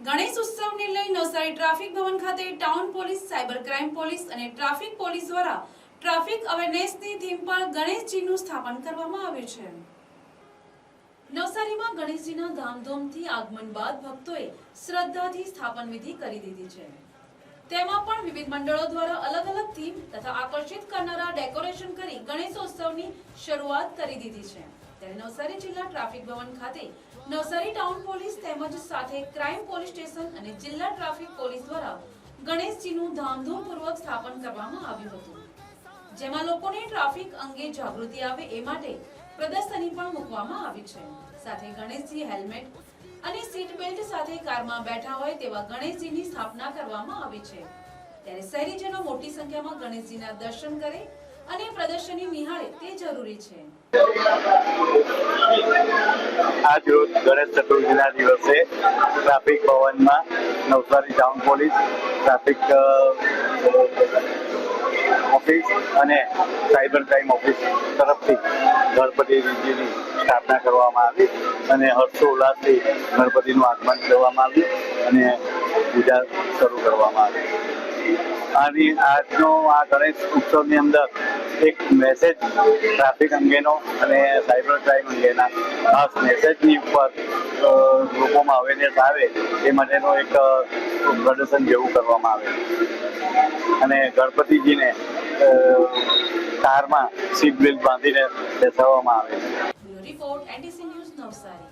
ગણેશ ઉત્સવને લઈ નવસારી ટ્રાફિક ભવન ખાતે town police, cyber crime police અને ટ્રાફિક પોલીસ દ્વારા ટ્રાફિક અવેરનેસની થીમ પર ગણેશજીનું સ્થાપન કરવામાં આવ્યું છે. નવસારીમાં ગણેશજીના ધામધૂમથી આગમન બાદ ભક્તોએ શ્રદ્ધાથી સ્થાપન વિધિ કરી દીધી છે. તેમાં પણ વિવિધ મંડળો દ્વારા અલગ અલગ થીમ તથા આકર્ષિત કરનારા ડેકોરેશન કરી ગણેશોત્સવની શરૂઆત કરી દીધી છે. ત્યારે નવસારી જિલ્લા ટ્રાફિક ભવન ખાતે નવસારી ટાઉન પોલીસ તેમજ સાથે ક્રાઇમ પોલીસ સ્ટેશન અને જિલ્લા ટ્રાફિક પોલીસ દ્વારા ગણેશજીનું ધામધૂમપૂર્વક સ્થાપન કરવામાં આવ્યું હતું. જેમાં લોકોને ટ્રાફિક અંગે જાગૃતિ આવે એ માટે પ્રદર્શની પણ મૂકવામાં આવી છે. સાથે ગણેશજી હેલ્મેટ અને સીટ બેલ્ટ સાથે કારમાં બેઠા હોય તેવા ગણેશજીની સ્થાપના કરવામાં આવી છે. ત્યારે શહેરીજનો મોટી સંખ્યામાં ગણેશજીના દર્શન કરે અને પ્રદર્શની નિહાળે તે જરૂરી છે. આજ રોજ ગણેશ ચતુર્થીના દિવસે ટ્રાફિક ભવનમાં Navsari town police, traffic office અને સાયબર ક્રાઇમ ઓફિસ તરફથી ગણપતિજીની સ્થાપના કરવામાં આવી અને હર્ષોલ્લાસથી ગણપતિનું આગમન કરવામાં આવ્યું અને પૂજા શરૂ કરવામાં આવી. અને આજનો આ ગણેશ ઉત્સવની અંદર એક મેસેજ ટ્રાફિક અંગેનો અને સાયબર ક્રાઇમ અંગેના ખાસ મેસેજની ઉપર લોકોમાં અવેરનેસ આવે એ માટેનો એક પ્રદર્શન જેવું કરવામાં આવે અને ગણપતિજીને કારમાં સીટ બેલ્ટ બાંધીને બેસાડવામાં આવે રિપોર્ટ એનડીસી ન્યૂઝ નવસારી.